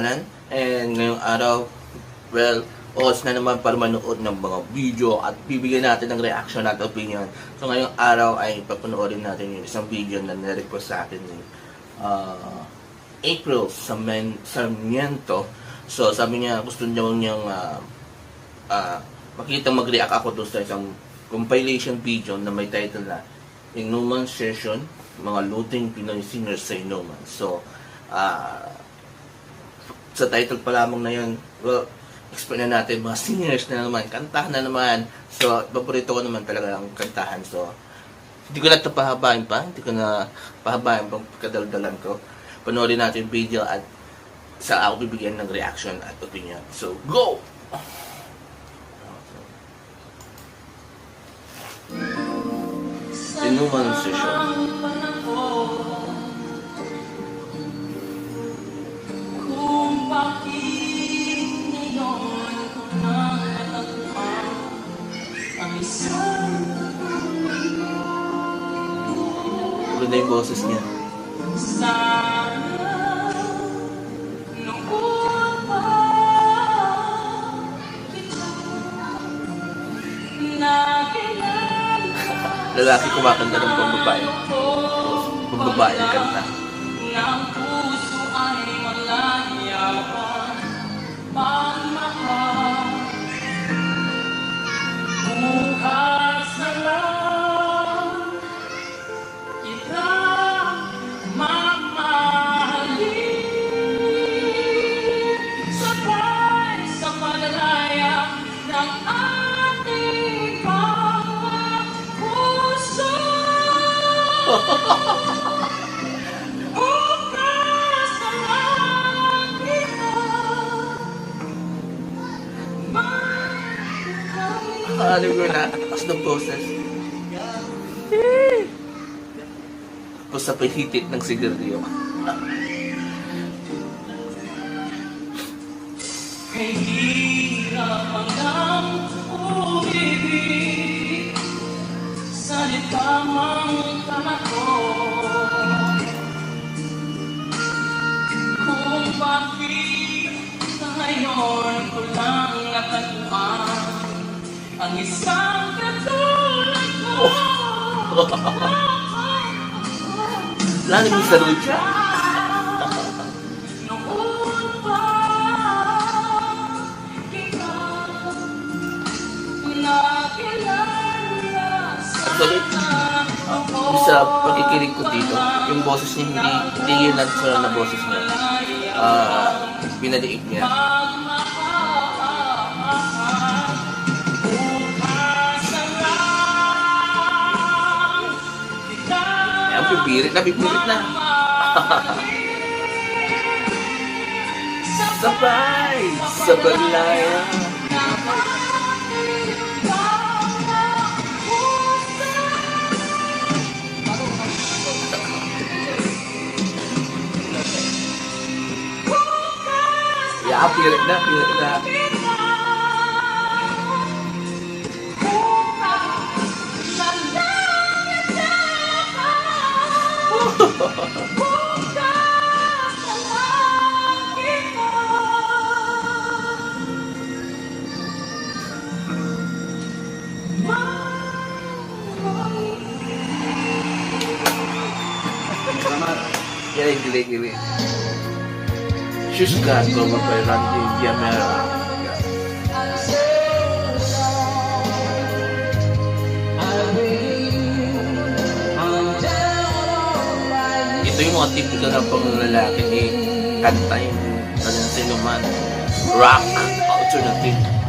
pangalan. And ngayong araw, well, oras na naman para manood ng mga video at bibigyan natin ng reaction at opinion. So ngayong araw ay papanoorin natin yung isang video na nirequest sa atin ni uh, April Sarmiento. So sabi niya gusto niya niyang uh, uh, makita mag-react ako doon sa isang compilation video na may title na Inuman Session, mga luting Pinoy singers sa Inuman. So, ah sa title pa lamang na yun, well, explain na natin mga singers na naman, kantahan na naman. So, paborito ko naman talaga ang kantahan. So, hindi ko na ito pahabain pa, hindi ko na pahabain pang kadaldalan ko. Panoorin natin yung video at sa ako bibigyan ng reaction at opinion. So, go! Inuman session. Maganda yung boses niya. Lalaki kumakanta ng pambabae. Pambabae ang kanta. Ano ko na, takas ng boses. Tapos sa pahitit ng sigarilyo. Kay hirap hanggang umibig sa litamang tanako Kung bakit ngayon ko lang natagpuan ang isang katulad mo Lalo mo sa lucha. Sa pakikinig ko dito, yung boses niya hindi, hindi yun natural na boses niya. Ah, pinaliit niya. Ang pipirit na. Sabay! Sa balaya. Yeah, pipirit na, pipirit na. Kaya gili-gili. Shush ka, cover by Randy Diamera. Ito yung mga typical na pang lalaki ni kanta yung kanyang sinuman. Rock alternative.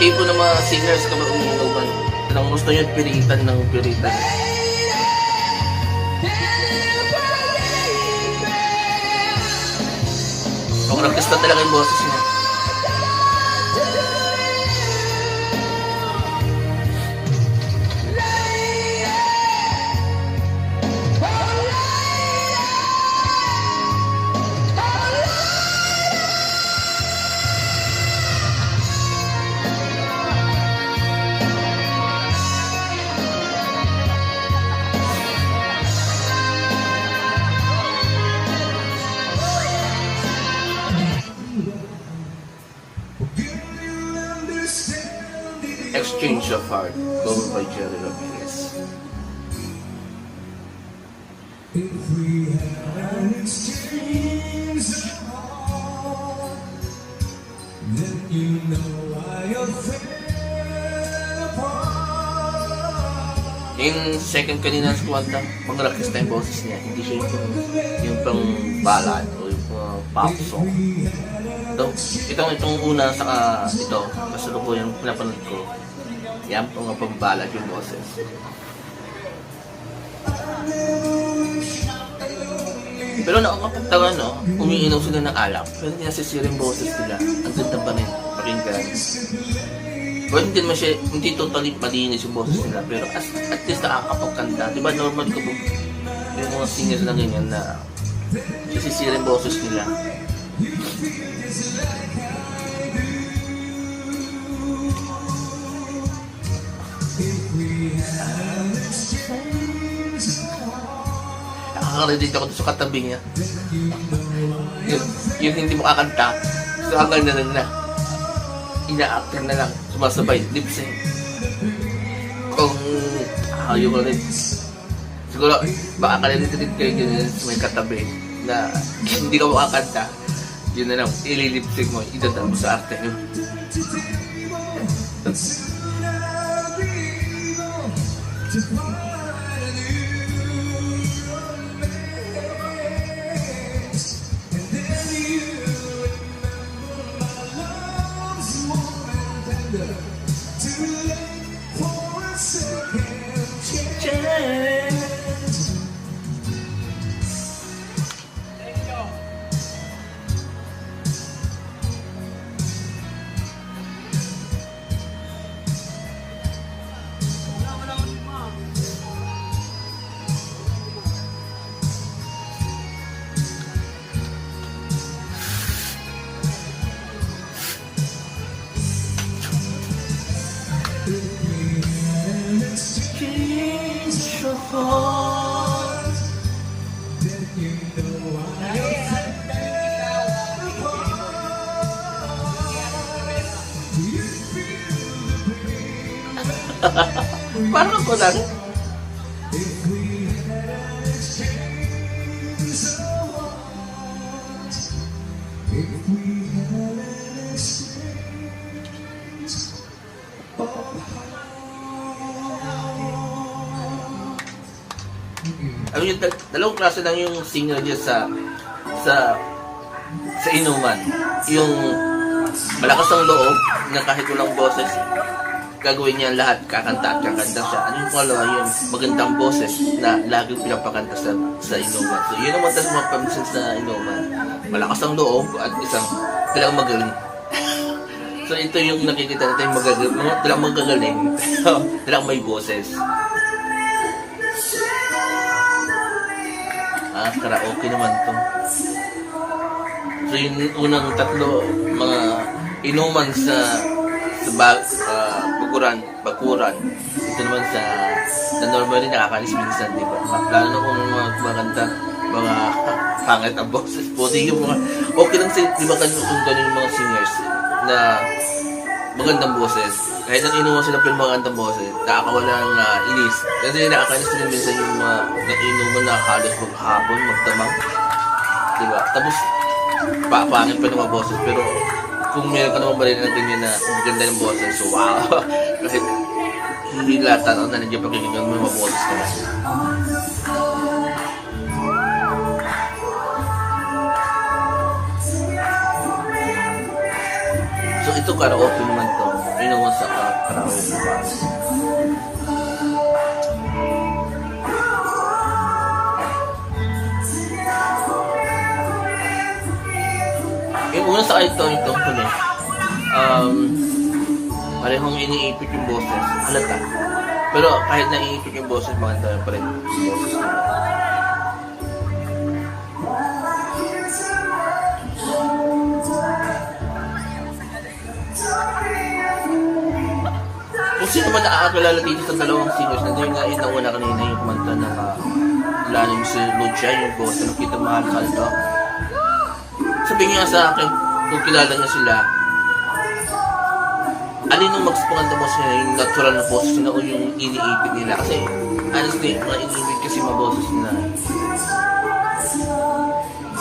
Tipo ng mga singers kapag umiinuman. Talagang gusto nyo piritan ng piritan. Artista talaga yung boses niya. Change of Heart, covered by Jerry Ramirez. If we had an exchange heart, then you know I apart. Yung second kanina sa kwanta, mga rockista yung boses niya. Hindi siya yung, yung pang ballad o yung uh, pop song. Ito, itong, itong una sa ito, basta ko yung pinapanood ko. Yan po nga pang ballad yung boses. Pero nakakapagtawa, no? Umiinom sila ng alak. Pero nasisira yung boses nila. Ang ganda pa rin. Pakinggan. Well, hindi naman siya, hindi totally malinis yung boses nila, pero as, at least nakakapagkanta. Di ba normal po, yung mga singers na ganyan na nasisira yung boses nila. Nakaka-relate ako sa katabi niya. Yung, yung hindi mo kakanta, so hanggang na lang na ina-actor na lang, sumasabay, lip sync. Kung ayaw ko rin. Siguro, baka kalilitin kayo yun sa may katabi na hindi ka makakanta. Yun na lang, ililip sync mo, idadal mo sa arte nyo. Just Parang ako lang. Ano yung dal- dalawang klase lang yung singer niya sa sa sa inuman. Yung malakas ang loob na kahit walang boses, gagawin niya lahat, kakanta at kakanta siya. Ano yung pangalawa, yung magandang boses na laging pinapakanta sa, sa inuman. So, yun naman talagang mga pamisan sa inuman. Malakas ang loob at isang talagang magaling. so, ito yung nakikita natin magaling, mga talagang magagaling, talagang may boses. Ah, karaoke naman to. So yung unang tatlo, mga inuman sa sa bag, bakuran, bakuran. Ito naman sa na normally nakakalis minsan, di ba? Lalo na kung mga kumakanta, mga pangit ang boses. Puti yung mga, okay lang sa, di ba ganun kung ganun yung mga singers na magandang boses. Kahit ang inuman sila pero magandang boses, nakakawala ng uh, inis. Kasi nakakainis din minsan yung mga nainuman na halos maghapon, magdamang. Diba? Tapos, papangit pa ng mga boses. Pero, kung meron ka naman marinig na ganyan na maganda ng boses, so wow. Kasi, hindi lahat tanaw na nandiyan pakikinggan mo mga boses nila. So, ito karaoke naman to. Naman sa ka- karaoke bar. Yung una sa ito, ito huli. Um, parehong iniipit yung boses. Halata. Pero kahit naiipit yung boses, maganda pa rin yung boses nila. Kung sino man nakakakilala dito sa dalawang singers, nandiyan nga yun nauna kanina yung kumanta na ka lalim si Lucia, yung boss na nakita mahal sa ito. Sabi niya sa akin, kung kilala niya sila, ang mas maganda mo nila, yung natural na boses nila o yung iniipit nila. Kasi, honestly, mga iniipit kasi mga boses nila.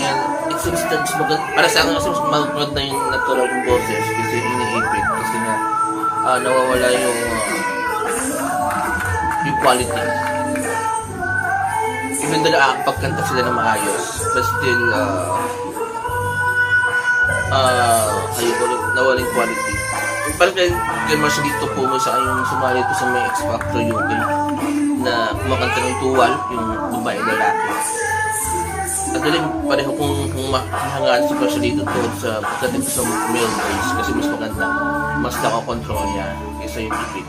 And it seems that mas maganda, para sa akin kasi mas maganda yung natural yung boses kasi iniipit. Kasi nga, ah, nawawala yung, ah, yung quality. Even though nakakapagkanta sila na maayos, but still, ah, ah, ayun ko rin, nawaling quality. Parang kay, kay Marcelito po mo sa yung sumali ito sa may X Factor UK na kumakanta ng tuwal, yung babae lalaki. At galing pareho kung, kung mahangaan si Marcelito to sa pagdating sa male voice kasi mas maganda. Mas nakakontrol niya kaysa yung ipit.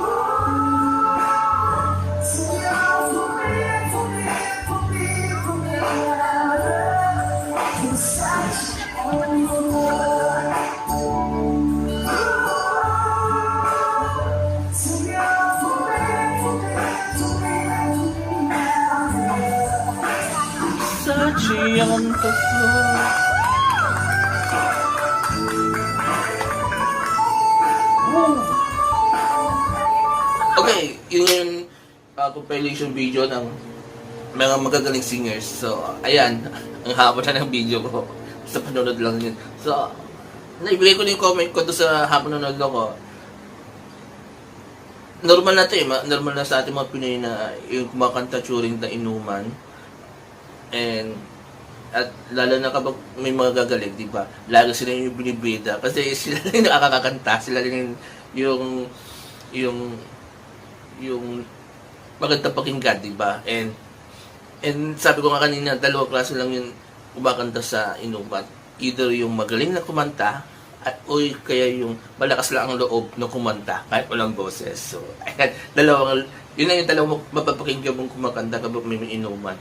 A young Okay, yun yung uh, compilation video ng mga magagaling singers. So, ayan, ang haba na ng video ko. Sa panonood lang yun. So, naibigay ko na yung comment ko doon sa habang nanonood ako. Normal na ito eh. ma- Normal na sa ating mga Pinoy na yung kumakanta during the inuman. And, at lalo na kapag may mga gagaling, di ba? Lalo sila yung binibida. Kasi sila yung nakakakanta. Sila yung, yung, yung, yung maganda pakinggan, di ba? And, and sabi ko nga kanina, dalawa klase lang yung kumakanta sa inuman. Either yung magaling na kumanta, at o kaya yung malakas lang ang loob na kumanta kahit walang boses. So, ayan, dalawang, yun lang yung dalawang mapapakinggan mong kumakanta kapag may inuman.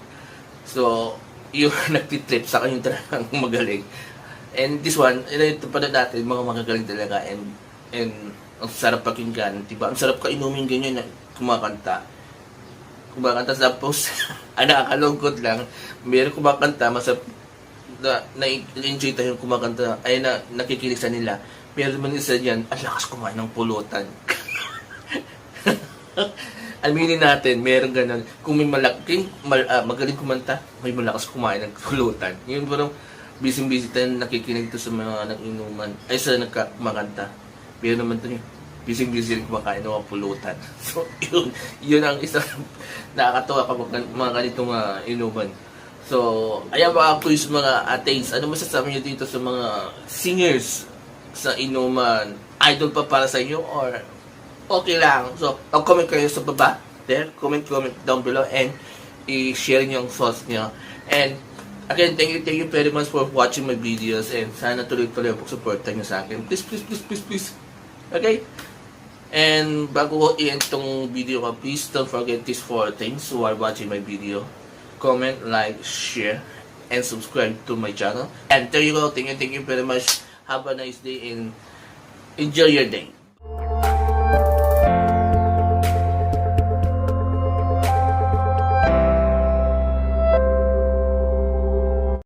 So, yung nagtitrip sa kanya talagang magaling. And this one, ito pa na natin, mga magagaling talaga. And, and ang sarap pakinggan, diba? Ang sarap kainumin ganyan na kumakanta. Kumakanta tapos, ang nakakalungkot lang, meron kumakanta, masarap, na, na-enjoy tayo kumakanta, ay na, nakikinig sa nila. Pero man isa dyan, ang lakas kumain ng pulutan. Aminin natin, meron ganun. Kung may malaking, mal, ah, magaling kumanta, may malakas kumain ng pulutan. Yun parang busy-busy tayo nakikinig to sa mga nag-inuman, ay sa nagkamakanta. Pero naman to yun, busy-busy rin kumakain ng mga pulutan. So, yun, yun ang isang nakakatawa kapag mga ganitong uh, inuman. So, ayan mga quiz mga ates, ano masasabi niyo dito sa mga singers sa inuman? Idol pa para sa inyo or okay lang. So, mag-comment kayo sa baba. There, comment, comment down below and i-share niyo ang thoughts niyo. And again, thank you, thank you very much for watching my videos and sana tuloy-tuloy ang supportan niyo sa akin. Please, please, please, please, please. Okay? And bago ko i-end tong video ko, please don't forget these four things while watching my video. Comment, like, share, and subscribe to my channel. And there you go. Thank you, thank you very much. Have a nice day and enjoy your day.